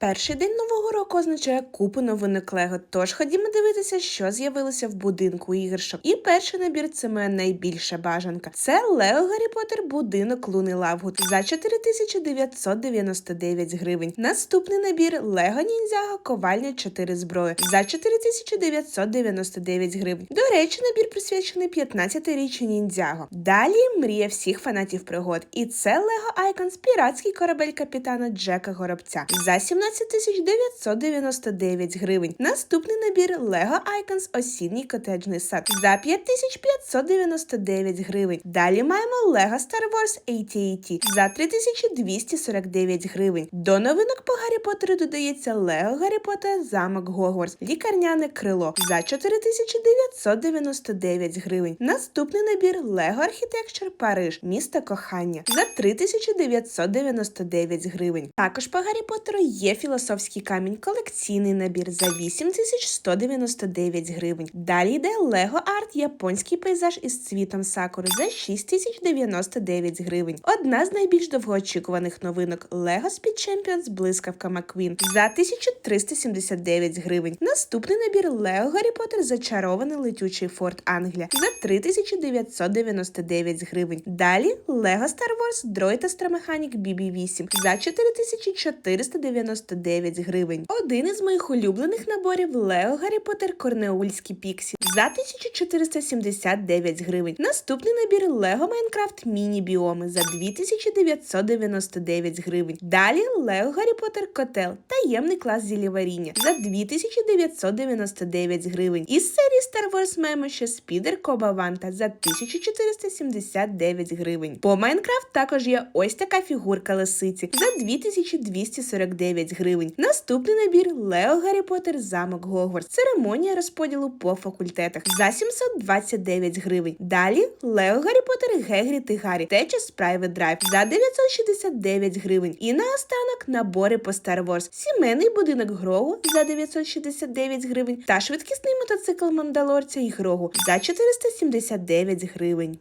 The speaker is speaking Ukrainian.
Перший день нового року означає купу новинок Лего. Тож ходімо дивитися, що з'явилося в будинку іграшок. І перший набір це моя найбільша бажанка. Це Лего Гаррі Поттер будинок Луни Лавгуд за 4999 гривень. Наступний набір Лего Ніндзяго ковальня 4 зброї за 4999 гривень. До речі, набір присвячений 15-річчю ніндзяго. Далі мрія всіх фанатів пригод. І це Лего Айконс піратський корабель капітана Джека Горобця за 17 999 гривень. Наступний набір Lego Icons осінній котеджний сад за 5599 гривень. Далі маємо Lego Star Wars AT-AT за 3249 гривень. До новинок по Гаррі Поттеру додається Lego Гаррі Поттер замок Гогвартс, лікарняне крило за 4999 гривень. Наступний набір Lego Architecture Париж, місто кохання за 3999 гривень. Також по Гаррі Поттеру є філософський камінь, колекційний набір за 8199 гривень. Далі йде Lego Art, японський пейзаж із цвітом сакури за 6099 гривень. Одна з найбільш довгоочікуваних новинок Lego Speed Champions блискавка McQueen за 1379 гривень. Наступний набір Lego Гаррі Поттер зачарований летючий форт Англія за 3999 гривень. Далі Lego Star Wars Droid Астромеханік BB-8 за 4499 гривень. Один із моїх улюблених наборів Lego Гаррі Поттер Корнеульські Піксі за 1479 гривень. Наступний набір Lego Minecraft Міні Біоми за 2999 гривень. Далі Lego Гаррі Поттер Котел таємний клас зіліваріння за 2999 гривень. Із серії Star Wars Memo ще Спідер Коба Ванта за 1479 гривень. По Майнкрафт також є ось така фігурка лисиці за 2249 гривень. Наступний набір Лео Гаррі Поттер Замок Гогвартс. Церемонія розподілу по факультетах за 729 гривень. Далі Лео Гаррі Поттер Гегріт і Гаррі Течес Private Drive за 969 гривень. І наостанок набори по Star Wars. Сімейний будинок Грогу за 969 гривень та швидкісний мотоцикл Мандалорця і Грогу за 479 гривень.